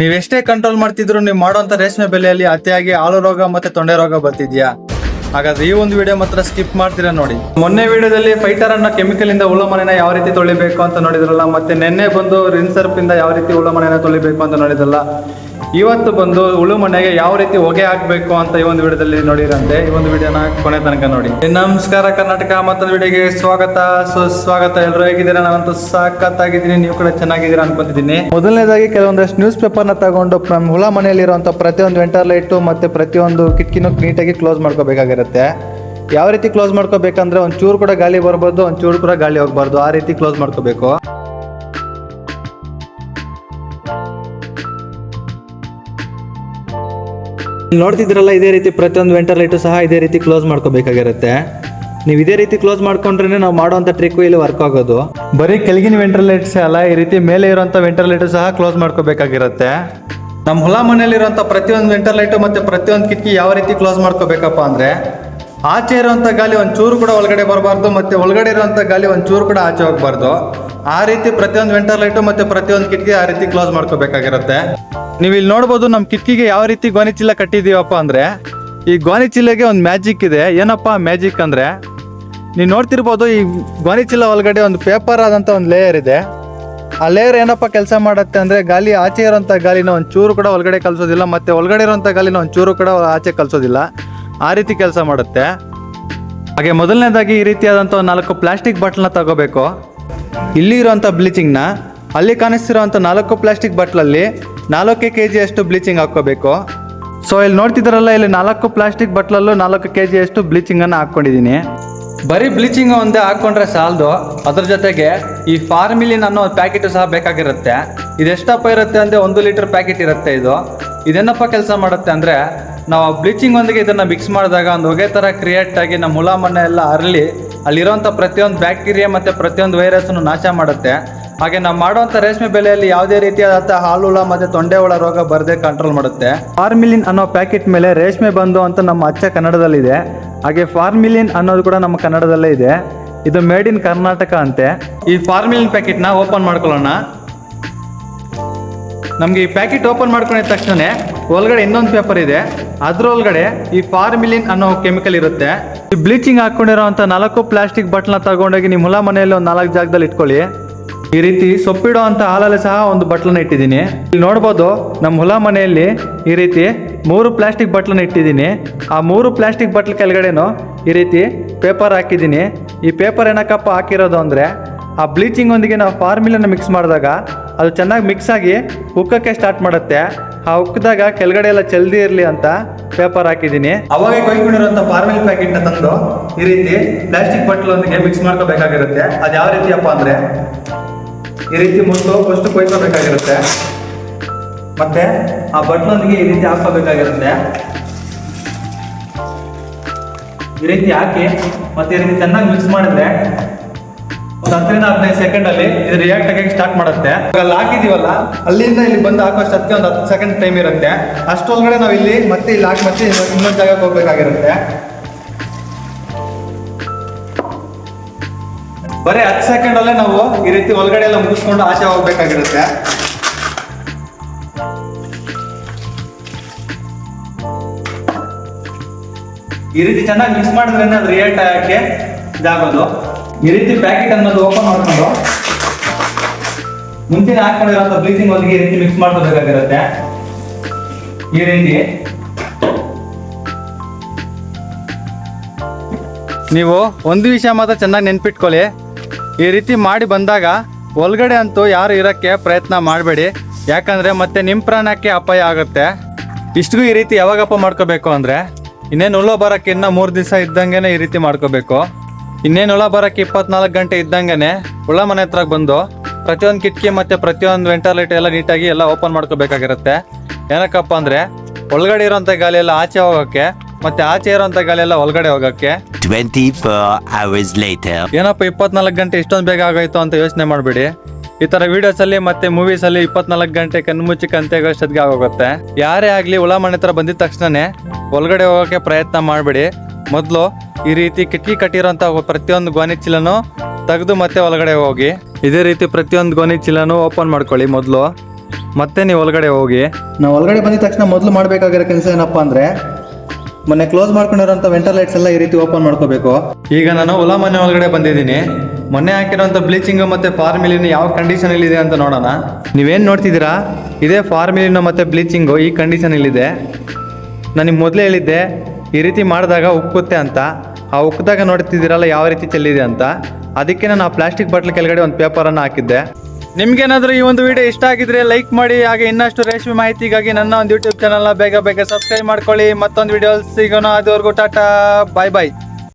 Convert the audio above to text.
ನೀವೆಷ್ಟೇ control ಮಾಡ್ತಿದ್ರು ನೀವು ಮಾಡುವಂತ ರೇಷ್ಮೆ ಬೆಲೆಯಲ್ಲಿ ಅತಿಯಾಗಿ ಆಳು ರೋಗ ಮತ್ತೆ ತೊಂಡೆ ರೋಗ ಬರ್ತಿದ್ಯಾ? ಹಾಗಾದ್ರೆ ಈ ಒಂದು ವಿಡಿಯೋ ಮಾತ್ರ ಸ್ಕಿಪ್ ಮಾಡ್ತೀರಾ ನೋಡಿ. ಮೊನ್ನೆ ವಿಡಿಯೋದಲ್ಲಿ ಫೈಟರ್ ಅನ್ನ ಕೆಮಿಕಲ್ ಇಂದ ಮನೆನ ಯಾವ ರೀತಿ ತೊಳಿಬೇಕು ಅಂತ ನೋಡಿದ್ರಲ್ಲ, ಮತ್ತೆ ನಿನ್ನೆ ಬಂದು ರಿನ್ಸರ್ಪ್ ಇಂದ ಯಾವ ರೀತಿ ಮನೆನ ತೊಳಿಬೇಕು ಅಂತ ನೋಡಿದ್ರಲ್ಲ ಇವತ್ತು ಬಂದು ಉಳು ಮನೆಗೆ ಯಾವ ರೀತಿ ಹೊಗೆ ಹಾಕ್ಬೇಕು ಅಂತ ಈ ಒಂದು ವಿಡಿಯೋದಲ್ಲಿ ನೋಡಿರಂತೆ, ಈ ಒಂದು ವಿಡಿಯೋನ ಕೊನೆ ತನಕ ನೋಡಿ. ನಮಸ್ಕಾರ ಕರ್ನಾಟಕ, ಮತ್ತೊಂದು ವಿಡಿಯೋಗೆ ಸ್ವಾಗತ. ಸುಸ್ವಾಗತ ಎಲ್ಲರೂ ಹೇಗಿದ್ದೀರಾ? ನಾನಂತೂ ಸಾಕತ್ತಾಗಿದ್ದೀನಿ. ನೀವು ಕೂಡ ಚೆನ್ನಾಗಿದ್ದೀರಾ ಅನ್ಕೊಂತಿದ್ದೀನಿ. ಮೊದಲನೇದಾಗಿ ಕೆಲವೊಂದಷ್ಟು ನ್ಯೂಸ್ ಪೇಪರ್ನ ತಗೊಂಡು ನಮ್ಮ ಹುಳ ಮನೆಯಲ್ಲಿರುವಂಥ ಪ್ರತಿಯೊಂದು ವೆಂಟರ್ಲೈಟು ಮತ್ತೆ ಪ್ರತಿಯೊಂದು ಕಿಟಕಿನೂ ನೀಟಾಗಿ ಕ್ಲೋಸ್ ಮಾಡ್ಕೋಬೇಕಾಗಿರುತ್ತೆ. ಯಾವ ರೀತಿ ಕ್ಲೋಸ್ ಮಾಡ್ಕೋಬೇಕಂದ್ರೆ ಒಂದು ಚೂರು ಕೂಡ ಗಾಳಿ ಬರ್ಬೋದು ಒಂದು ಚೂರು ಕೂಡ ಗಾಳಿ ಹೋಗ್ಬಾರ್ದು. ಆ ರೀತಿ ಕ್ಲೋಸ್ ಮಾಡ್ಕೋಬೇಕು. ನೋಡ್ತಿದ್ರಲ್ಲ ಇದೇ ರೀತಿ ಪ್ರತಿಯೊಂದು ವೆಂಟಿಲೇಟರ್ ಸಹ ಇದೇ ರೀತಿ ಕ್ಲೋಸ್ ಮಾಡ್ಕೋಬೇಕಾಗಿರುತ್ತೆ. ನೀವು ಇದೇ ರೀತಿ ಕ್ಲೋಸ್ ಮಾಡ್ಕೊಂಡ್ರೆ ನಾವು ಮಾಡುವಂಥ ಟ್ರಿಕ್ ಇಲ್ಲಿ ವರ್ಕ್ ಆಗೋದು. ಬರೀ ಕೆಳಗಿನ ವೆಂಟಿಲೇಟರ್ಸ್ ಅಲ್ಲ, ಈ ರೀತಿ ಮೇಲೆ ಇರುವಂಥ ವೆಂಟಿಲೇಟರ್ ಸಹ ಕ್ಲೋಸ್ ಮಾಡ್ಕೋಬೇಕಾಗಿರುತ್ತೆ. ನಮ್ಮ ಹೊಲ ಮನೆಯಲ್ಲಿರುವಂಥ ಪ್ರತಿಯೊಂದು ವೆಂಟಿಲೇಟರ್ ಮತ್ತು ಪ್ರತಿಯೊಂದು ಕಿಟಕಿ ಯಾವ ರೀತಿ ಕ್ಲೋಸ್ ಮಾಡ್ಕೋಬೇಕಪ್ಪ ಅಂದರೆ ಆಚೆ ಇರುವಂಥ ಗಾಲಿ ಒಂಚೂರು ಚೂರು ಕೂಡ ಒಳಗಡೆ ಬರಬಾರ್ದು, ಮತ್ತು ಒಳಗಡೆ ಇರುವಂಥ ಗಾಳಿ ಒಂದು ಚೂರು ಕೂಡ ಆಚೆ ಹೋಗಬಾರ್ದು. ಆ ರೀತಿ ಪ್ರತಿಯೊಂದು ವೆಂಟರ್ಲೈಟು ಮತ್ತು ಪ್ರತಿಯೊಂದು ಕಿಟಕಿ ಆ ರೀತಿ ಕ್ಲೋಸ್ ಮಾಡ್ಕೋಬೇಕಾಗಿರುತ್ತೆ. ನೀವು ಇಲ್ಲಿ ನೋಡ್ಬೋದು ನಮ್ಮ ಕಿಟಕಿಗೆ ಯಾವ ರೀತಿ ಗೋಣಿ ಚೀಲ ಕಟ್ಟಿದ್ದೀವಪ್ಪ ಅಂದರೆ, ಈ ಗೋಣಿ ಚೀಲಗೆ ಒಂದು ಮ್ಯಾಜಿಕ್ ಇದೆ. ಏನಪ್ಪ ಮ್ಯಾಜಿಕ್ ಅಂದರೆ, ನೀವು ನೋಡ್ತಿರ್ಬೋದು ಈ ಗೋಣಿ ಚೀಲ ಒಳಗಡೆ ಒಂದು ಪೇಪರ್ ಆದಂಥ ಒಂದು ಲೇಯರ್ ಇದೆ. ಆ ಲೇಯರ್ ಏನಪ್ಪ ಕೆಲಸ ಮಾಡುತ್ತೆ ಅಂದರೆ, ಗಾಲಿ ಆಚೆ ಇರೋಂಥ ಗಾಲಿನ ಒಂದು ಚೂರು ಕೂಡ ಒಳಗಡೆ ಕಲಿಸೋದಿಲ್ಲ, ಮತ್ತು ಒಳಗಡೆ ಇರೋಂಥ ಗಾಲಿನ ಒಂದು ಚೂರು ಕೂಡ ಆಚೆ ಕಲಿಸೋದಿಲ್ಲ. ಆ ರೀತಿ ಕೆಲಸ ಮಾಡುತ್ತೆ. ಹಾಗೆ ಮೊದಲನೇದಾಗಿ ಈ ರೀತಿಯಾದಂಥ ಒಂದು ನಾಲ್ಕು ಪ್ಲಾಸ್ಟಿಕ್ ಬಾಟ್ಲನ್ನ ತಗೋಬೇಕು. ಇಲ್ಲಿ ಇರುವಂಥ ಬ್ಲೀಚಿಂಗ್ನ, ಅಲ್ಲಿ ಕಾಣಿಸ್ತಿರೋಂಥ ನಾಲ್ಕು ಪ್ಲಾಸ್ಟಿಕ್ ಬಾಟ್ಲಲ್ಲಿ ನಾಲ್ಕು ಕೆ ಜಿಯಷ್ಟು ಬ್ಲೀಚಿಂಗ್ ಹಾಕ್ಕೋಬೇಕು. ಸೊ, ಇಲ್ಲಿ ನೋಡ್ತಿದ್ದಾರಲ್ಲ, ಇಲ್ಲಿ ನಾಲ್ಕು ಪ್ಲಾಸ್ಟಿಕ್ ಬಟ್ಲಲ್ಲೂ ನಾಲ್ಕು ಕೆ ಜಿಯಷ್ಟು ಬ್ಲೀಚಿಂಗನ್ನು ಹಾಕ್ಕೊಂಡಿದ್ದೀನಿ. ಬರೀ ಬ್ಲೀಚಿಂಗ್ ಒಂದೇ ಹಾಕ್ಕೊಂಡ್ರೆ ಸಾಲದು. ಅದ್ರ ಜೊತೆಗೆ ಈ ಫಾರ್ಮಿಲಿನ್ ಅನ್ನೋ ಪ್ಯಾಕೆಟು ಸಹ ಬೇಕಾಗಿರುತ್ತೆ. ಇದೆಷ್ಟಪ್ಪ ಇರುತ್ತೆ ಅಂದರೆ ಒಂದು ಲೀಟರ್ ಪ್ಯಾಕೆಟ್ ಇರುತ್ತೆ ಇದು. ಇದೇನಪ್ಪ ಕೆಲಸ ಮಾಡುತ್ತೆ ಅಂದರೆ ನಾವು ಬ್ಲೀಚಿಂಗ್ ಒಂದಿಗೆ ಇದನ್ನು ಮಿಕ್ಸ್ ಮಾಡಿದಾಗ ಒಂದು ಹೊಗೆ ಥರ ಕ್ರಿಯೇಟ್ ಆಗಿ ನಮ್ಮ ಹುಳ ಮನೆ ಎಲ್ಲ ಅರಳಿ ಅಲ್ಲಿರೋಂಥ ಪ್ರತಿಯೊಂದು ಬ್ಯಾಕ್ಟೀರಿಯಾ ಮತ್ತು ಪ್ರತಿಯೊಂದು ವೈರಸ್ನು ನಾಶ ಮಾಡುತ್ತೆ. ಹಾಗೆ ನಾವು ಮಾಡುವಂಥ ರೇಷ್ಮೆ ಬೆಲೆಯಲ್ಲಿ ಯಾವುದೇ ರೀತಿಯಾದಂಥ ಹಾಲು ಹುಳ ಮತ್ತು ತೊಂಡೆ ಹುಳ ರೋಗ ಬರದೆ ಕಂಟ್ರೋಲ್ ಮಾಡುತ್ತೆ. ಫಾರ್ಮಿಲಿನ್ ಅನ್ನೋ ಪ್ಯಾಕೆಟ್ ಮೇಲೆ ರೇಷ್ಮೆ ಬಂದು ಅಂತ ನಮ್ಮ ಅಚ್ಚ ಕನ್ನಡದಲ್ಲಿದೆ. ಹಾಗೆ ಫಾರ್ಮಿಲಿನ್ ಅನ್ನೋದು ಕೂಡ ನಮ್ಮ ಕನ್ನಡದಲ್ಲೇ ಇದೆ. ಇದು ಮೇಡ್ ಇನ್ ಕರ್ನಾಟಕ ಅಂತೆ. ಈ ಫಾರ್ಮಿಲಿನ್ ಪ್ಯಾಕೆಟ್ನ ಓಪನ್ ಮಾಡ್ಕೊಳ್ಳೋಣ. ನಮಗೆ ಈ ಪ್ಯಾಕೆಟ್ ಓಪನ್ ಮಾಡ್ಕೊಂಡಿದ ತಕ್ಷಣ ಒಳಗಡೆ ಇನ್ನೊಂದು ಪೇಪರ್ ಇದೆ. ಅದ್ರೊಳಗಡೆ ಈ ಫಾರ್ಮಿಲಿನ್ ಅನ್ನೋ ಕೆಮಿಕಲ್ ಇರುತ್ತೆ. ಈ ಬ್ಲೀಚಿಂಗ್ ಹಾಕೊಂಡಿರೋಂಥ ನಾಲ್ಕು ಪ್ಲಾಸ್ಟಿಕ್ ಬಟ್ಲನ್ನ ತಗೊಂಡೋಗಿ ನಿಮ್ಮ ಹುಲ ಮನೆಯಲ್ಲಿ ಒಂದು ನಾಲ್ಕು ಜಾಗದಲ್ಲಿ ಇಟ್ಕೊಳ್ಳಿ. ಈ ರೀತಿ ಸೊಪ್ಪಿಡೋ ಅಂತ ಹಾಲಲ್ಲಿ ಸಹ ಒಂದು ಬಟ್ಲನ್ನ ಇಟ್ಟಿದ್ದೀನಿ. ಇಲ್ಲಿ ನೋಡ್ಬೋದು ನಮ್ಮ ಹೊಲ ಮನೆಯಲ್ಲಿ ಈ ರೀತಿ ಮೂರು ಪ್ಲಾಸ್ಟಿಕ್ ಬಟ್ಲನ್ನ ಇಟ್ಟಿದ್ದೀನಿ. ಆ ಮೂರು ಪ್ಲಾಸ್ಟಿಕ್ ಬಟ್ಲ್ ಕೆಳಗಡೆನೂ ಈ ರೀತಿ ಪೇಪರ್ ಹಾಕಿದ್ದೀನಿ. ಈ ಪೇಪರ್ ಏನಕ್ಕಪ್ಪ ಹಾಕಿರೋದು ಅಂದರೆ, ಆ ಬ್ಲೀಚಿಂಗ್ ಒಂದಿಗೆ ನಾವು ಫಾರ್ಮಿಲನ್ನು ಮಿಕ್ಸ್ ಮಾಡಿದಾಗ ಅದು ಚೆನ್ನಾಗಿ ಮಿಕ್ಸ್ ಆಗಿ ಉಕ್ಕಕ್ಕೆ ಸ್ಟಾರ್ಟ್ ಮಾಡುತ್ತೆ. ಆ ಉಕ್ಕಿದಾಗ ಕೆಳಗಡೆ ಎಲ್ಲ ಜಲ್ದಿ ಇರಲಿ ಅಂತ ಪೇಪರ್ ಹಾಕಿದ್ದೀನಿ. ಅವಾಗ ಕೊಯ್ಕೊಂಡಿರುವಂಥ ಫಾರ್ಮಿಲ್ ಪ್ಯಾಕೆಟ್ನ ತಂದು ಈ ರೀತಿ ಪ್ಲಾಸ್ಟಿಕ್ ಬಟ್ಲೊಂದಿಗೆ ಮಿಕ್ಸ್ ಮಾಡ್ಕೋಬೇಕಾಗಿರುತ್ತೆ. ಅದು ಯಾವ ರೀತಿಯಪ್ಪ ಅಂದರೆ ಈ ರೀತಿ ಮುಟ್ಟು ಫಸ್ಟ್ ಕೊಯ್ಕೋಬೇಕಾಗಿರುತ್ತೆ. ಮತ್ತೆ ಆ ಬಟ್ಲೊಂದಿಗೆ ಈ ರೀತಿ ಹಾಕೋಬೇಕಾಗಿರುತ್ತೆ ಈ ರೀತಿ ಹಾಕಿ ಮತ್ತೆ ಈ ರೀತಿ ಚೆನ್ನಾಗಿ ಮಿಕ್ಸ್ ಮಾಡಿದ್ರೆ ಒಂದು ಹತ್ತರಿಂದ ಹದಿನೈದು ಸೆಕೆಂಡ್ ಅಲ್ಲಿ ಇದು ರಿಯಾಕ್ಟ್ ಆಗಕ್ಕೆ ಸ್ಟಾರ್ಟ್ ಮಾಡುತ್ತೆ. ಅಲ್ಲಿ ಹಾಕಿದೀವಲ್ಲ ಅಲ್ಲಿಂದ ಇಲ್ಲಿ ಬಂದು ಹಾಕೋಷ್ಟಕ್ಕೆ ಒಂದು ಹತ್ತು ಸೆಕೆಂಡ್ ಟೈಮ್ ಇರುತ್ತೆ. ಅಷ್ಟೊಳಗಡೆ ನಾವು ಇಲ್ಲಿ ಮತ್ತೆ ಇಲ್ಲಿ ಹಾಕಿ ಮತ್ತೆ ಇನ್ನೊಂದು ಜಾಗಕ್ಕೆ ಹೋಗ್ಬೇಕಾಗಿರುತ್ತೆ. ಬರೀ ಹತ್ತು ಸೆಕೆಂಡ್ ಅಲ್ಲೇ ನಾವು ಈ ರೀತಿ ಒಳಗಡೆ ಎಲ್ಲ ಮುಗಿಸ್ಕೊಂಡು ಆಚೆ ಹೋಗ್ಬೇಕಾಗಿರುತ್ತೆ. ಈ ರೀತಿ ಚೆನ್ನಾಗಿ ಮಿಕ್ಸ್ ಮಾಡಿದ್ರೆ ಅದು ರಿಯಾಕ್ಟ್ ಆಗಕ್ಕೆ ಇದಾಗೋದು. ಈ ರೀತಿ ಪ್ಯಾಕೆಟ್ ಅನ್ನೋದು ಓಪನ್ ಮಾಡ್ಕೊಂಡು ಮುಂಚೆನೆ ಹಾಕೊಂಡಿರೋಂಥ ಬ್ಲೀಚಿಂಗ್ ಒಂದಿಗೆ ಈ ರೀತಿ ಮಿಕ್ಸ್ ಮಾಡ್ಕೋಬೇಕಾಗಿರುತ್ತೆ. ಈ ರೀತಿ. ನೀವು ಒಂದು ವಿಷಯ ಮಾತ್ರ ಚೆನ್ನಾಗಿ ನೆನ್ಪಿಟ್ಕೊಳ್ಳಿ. ಈ ರೀತಿ ಮಾಡಿ ಬಂದಾಗ ಒಳಗಡೆ ಅಂತೂ ಯಾರು ಇರೋಕ್ಕೆ ಪ್ರಯತ್ನ ಮಾಡಬೇಡಿ. ಯಾಕಂದರೆ ಮತ್ತೆ ನಿಮ್ಮ ಪ್ರಾಣಕ್ಕೆ ಅಪಾಯ ಆಗುತ್ತೆ. ಇಷ್ಟಿಗೂ ಈ ರೀತಿ ಯಾವಾಗಪ್ಪ ಮಾಡ್ಕೋಬೇಕು ಅಂದರೆ ಇನ್ನೇನು ಉಳ್ಳೋ ಬರೋಕ್ಕಿನ್ನ ಮೂರು ದಿವಸ ಇದ್ದಂಗೆ ಈ ರೀತಿ ಮಾಡ್ಕೋಬೇಕು. ಇನ್ನೇನು ಹುಳ ಬರಕ್ಕೆ ಇಪ್ಪತ್ನಾಲ್ಕು ಗಂಟೆ ಇದ್ದಂಗೆ ಹುಳ ಮನೆ ಹತ್ರ ಬಂದು ಪ್ರತಿಯೊಂದು ಕಿಟಕಿ ಮತ್ತು ಪ್ರತಿಯೊಂದು ವೆಂಟಿಲೇಟರ್ ಎಲ್ಲ ನೀಟಾಗಿ ಎಲ್ಲ ಓಪನ್ ಮಾಡ್ಕೋಬೇಕಾಗಿರುತ್ತೆ. ಏನಕ್ಕಪ್ಪ ಅಂದರೆ ಒಳಗಡೆ ಇರೋಂಥ ಗಾಳಿ ಎಲ್ಲ ಆಚೆ ಹೋಗೋಕ್ಕೆ ಮತ್ತೆ ಆಚೆ ಇರೋಂಥ ಗಾಳಿ ಎಲ್ಲ ಒಳಗಡೆ ಹೋಗೋಕ್ಕೆ 24 hours later. ಏನಪ್ಪ ಇಪ್ಪತ್ನಾಲ್ಕು ಗಂಟೆ ಇಷ್ಟೊಂದು ಬೇಗ ಆಗೋಯ್ತು ಅಂತ ಯೋಚನೆ ಮಾಡಬೇಡಿ. ಈ ಥರ ವಿಡಿಯೋಸಲ್ಲಿ ಮತ್ತೆ ಮೂವೀಸಲ್ಲಿ ಇಪ್ಪತ್ನಾಲ್ಕು ಗಂಟೆ ಕಣ್ಮುಚ್ಚಿ ಕಂತೆಗೋಷ್ಟೊತ್ತಿಗೆ ಆಗೋಗುತ್ತೆ. ಯಾರೇ ಆಗಲಿ ಹುಳ ಮನೆ ಹತ್ರ ಬಂದಿದ ತಕ್ಷಣನೇ ಒಳಗಡೆ ಹೋಗೋಕ್ಕೆ ಪ್ರಯತ್ನ ಮಾಡಬೇಡಿ. ಮೊದಲು ಈ ರೀತಿ ಕಿಟಕಿ ಕಟ್ಟಿರೋಂಥ ಪ್ರತಿಯೊಂದು ಗೋಣಿ ಚೀಲನೂ ತೆಗೆದು ಮತ್ತೆ ಒಳಗಡೆ ಹೋಗಿ. ಇದೇ ರೀತಿ ಪ್ರತಿಯೊಂದು ಗೋಣಿ ಚೀಲನೂ ಓಪನ್ ಮಾಡ್ಕೊಳ್ಳಿ ಮೊದಲು. ಮತ್ತೆ ನೀವು ಒಳಗಡೆ ಹೋಗಿ. ನಾವು ಒಳಗಡೆ ಬಂದಿದ ತಕ್ಷಣ ಮೊದಲು ಮಾಡಬೇಕಾಗಿರೋ ಕೆಲಸ ಏನಪ್ಪಾ ಅಂದರೆ ಮೊನ್ನೆ ಕ್ಲೋಸ್ ಮಾಡ್ಕೊಂಡಿರೋಂಥ ವೆಂಟರ್ಲೈಟ್ಸ್ ಎಲ್ಲ ಈ ರೀತಿ ಓಪನ್ ಮಾಡ್ಕೋಬೇಕು. ಈಗ ನಾನು ಹೊಲ ಮನೆ ಒಳಗಡೆ ಬಂದಿದ್ದೀನಿ. ಮೊನ್ನೆ ಹಾಕಿರೋಂಥ ಬ್ಲೀಚಿಂಗ್ ಮತ್ತೆ ಫಾರ್ಮಿಲಿನ ಯಾವ ಕಂಡೀಷನಲ್ಲಿ ಇದೆ ಅಂತ ನೋಡೋಣ. ನೀವೇನು ನೋಡ್ತಿದ್ದೀರಾ? ಇದೇ ಫಾರ್ಮಿಲಿನ ಮತ್ತೆ ಬ್ಲೀಚಿಂಗು ಈ ಕಂಡೀಷನ್ ಇಲ್ಲಿದೆ ನಾನು ನಿಮ್ಗೆ ಮೊದಲೇ ಹೇಳಿದ್ದೆ ಈ ರೀತಿ ಮಾಡಿದಾಗ ಉಕ್ಕುತ್ತೆ ಅಂತ. ಆ ಉಕ್ಕಿದಾಗ ನೋಡ್ತಿದ್ದೀರಲ್ಲ ಯಾವ ರೀತಿ ಚೆಲ್ಲಿದೆ ಅಂತ. ಅದಕ್ಕೆ ನಾನು ಆ ಪ್ಲಾಸ್ಟಿಕ್ ಬಾಟ್ಲ್ ಕೆಳಗಡೆ ಒಂದು ಪೇಪರನ್ನು ಹಾಕಿದ್ದೆ. ನಿಮ್ಗೇನಾದರೂ ಈ ಒಂದು ವಿಡಿಯೋ ಇಷ್ಟ ಆಗಿದ್ರೆ ಲೈಕ್ ಮಾಡಿ, ಹಾಗೆ ಇನ್ನಷ್ಟು ರೇಷ್ಮೆ ಮಾಹಿತಿಗಾಗಿ ನನ್ನ ಒಂದು ಯೂಟ್ಯೂಬ್ ಚಾನಲ್ನ ಬೇಗ ಬೇಗ ಸಬ್ಸ್ಕ್ರೈಬ್ ಮಾಡ್ಕೊಳ್ಳಿ. ಮತ್ತೊಂದು ವಿಡಿಯೋ ಸಿಗೋಣ. ಅದುವರೆಗೂ ಟಾಟಾ ಬಾಯ್ ಬಾಯ್